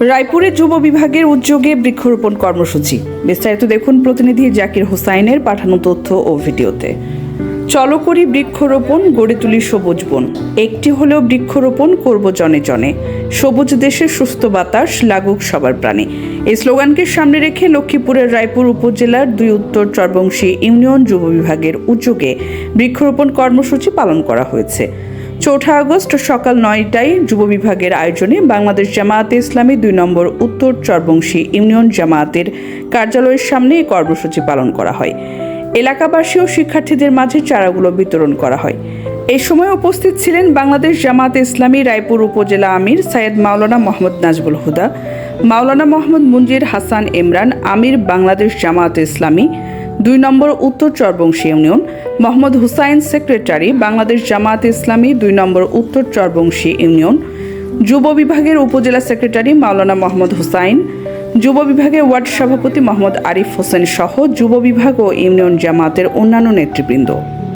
রায়পুরে যুব বিভাগের উদ্যোগে বৃক্ষরোপণ কর্মসূচি। বিস্তারিত দেখুন প্রতিনিধি জাকির হোসাইনের পাঠানো তথ্য ও ভিডিওতে। চলো করি বৃক্ষরোপণ, গড়ে তুলি সবুজ বন। একটি হলেও বৃক্ষরোপণ করব জনে জনে। সবুজ দেশের সুস্থ বাতাস লাগুক সবার প্রাণে। এই স্লোগানকে সামনে রেখে লক্ষ্মীপুরের রায়পুর উপজেলার দুই উত্তর চরবংশী ইউনিয়ন যুব বিভাগের উদ্যোগে বৃক্ষরোপণ কর্মসূচি পালন করা হয়েছে। চৌঠা আগস্ট সকাল নয়টায় যুব বিভাগের আয়োজনে বাংলাদেশ জামায়াতে ইসলামী দুই নম্বর উত্তর চরবংশী ইউনিয়ন জামায়াতের কার্যালয়ের সামনে এই কর্মসূচি পালন করা হয়। এলাকাবাসী ও শিক্ষার্থীদের মাঝে চারাগুলো বিতরণ করা হয়। এই সময় উপস্থিত ছিলেন বাংলাদেশ জামাত ইসলামী রায়পুর উপজেলা আমির সাইয়েদ মাওলানা মোহাম্মদ নাজবুল হুদা, মাওলানা মোহাম্মদ মুঞ্জির হাসান ইমরান, আমির বাংলাদেশ জামাত ইসলামী দুই নম্বর উত্তর চরবংশী ইউনিয়ন, মোহাম্মদ হুসাইন সেক্রেটারি, বাংলাদেশ জামাত ইসলামী, দুই নম্বর উত্তর চরবংশী ইউনিয়ন, যুব বিভাগের উপজেলা সেক্রেটারি মাওলানা মোহাম্মদ হুসাইন, যুব বিভাগের ওয়ার্ড সভাপতি মোহাম্মদ আরিফ হোসেন সহ যুব বিভাগ ও ইউনিয়ন জামাতের অন্যান্য নেতৃবৃন্দ।